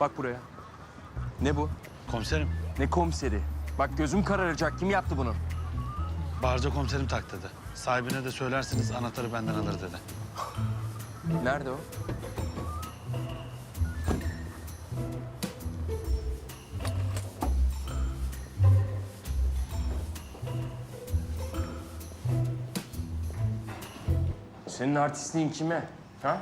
Bak buraya. Ne bu? Komiserim, Ne komiseri? Bak gözüm kararacak. Kim yaptı bunu? barca komiserim tak dedi. Sahibine de söylersiniz anahtarı benden alır dedi. Nerede o? Senin artistliğin kime? Ha?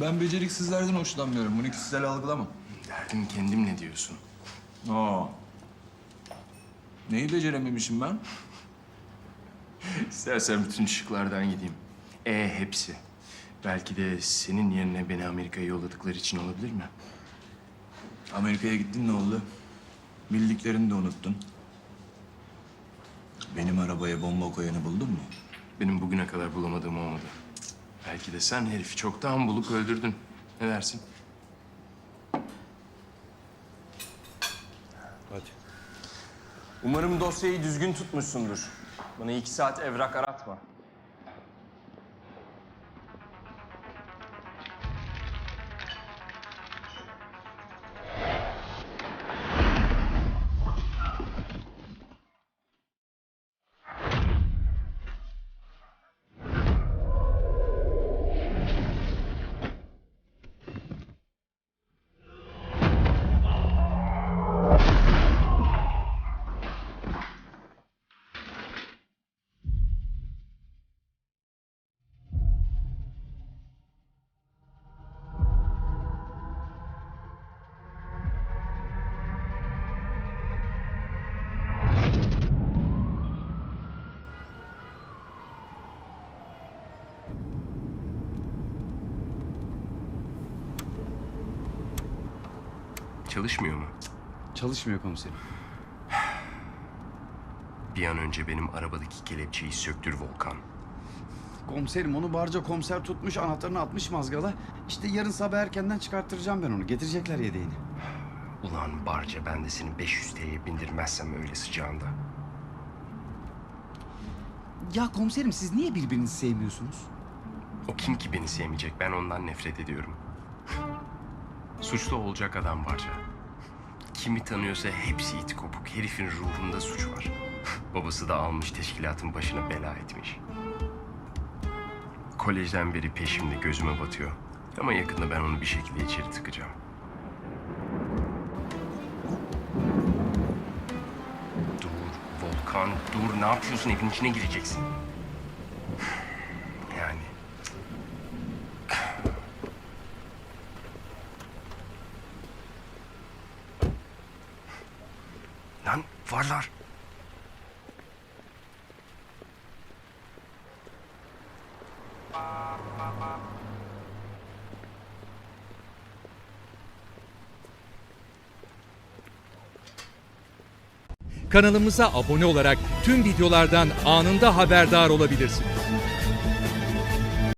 Ben beceriksizlerden hoşlanmıyorum. Bunu kişisel algılama. Derdim kendim ne diyorsun? Aa. Neyi becerememişim ben? İstersen bütün şıklardan gideyim. E hepsi. Belki de senin yerine beni Amerika'ya yolladıkları için olabilir mi? Amerika'ya gittin ne oldu? Bildiklerini de unuttun. Benim arabaya bomba koyanı buldun mu? Benim bugüne kadar bulamadığım olmadı. Belki de sen herifi çoktan bulup öldürdün. Ne dersin? Hadi. Umarım dosyayı düzgün tutmuşsundur. Bana iki saat evrak aratma. Çalışmıyor mu? Çalışmıyor komiserim. Bir an önce benim arabadaki kelepçeyi söktür Volkan. Komiserim onu barca komiser tutmuş anahtarını atmış mazgala. İşte yarın sabah erkenden çıkarttıracağım ben onu. Getirecekler yedeğini. Ulan Barca ben de seni 500 TL'ye bindirmezsem öyle sıcağında. Ya komiserim siz niye birbirinizi sevmiyorsunuz? O kim ki beni sevmeyecek? Ben ondan nefret ediyorum. Suçlu olacak adam Barca. Kimi tanıyorsa hepsi iti kopuk. Herifin ruhunda suç var. Babası da almış teşkilatın başına bela etmiş. Kolejden beri peşimde gözüme batıyor. Ama yakında ben onu bir şekilde içeri tıkacağım. Dur Volkan dur. Ne yapıyorsun? Evin içine gireceksin. Lan varlar. Kanalımıza abone olarak tüm videolardan anında haberdar olabilirsiniz.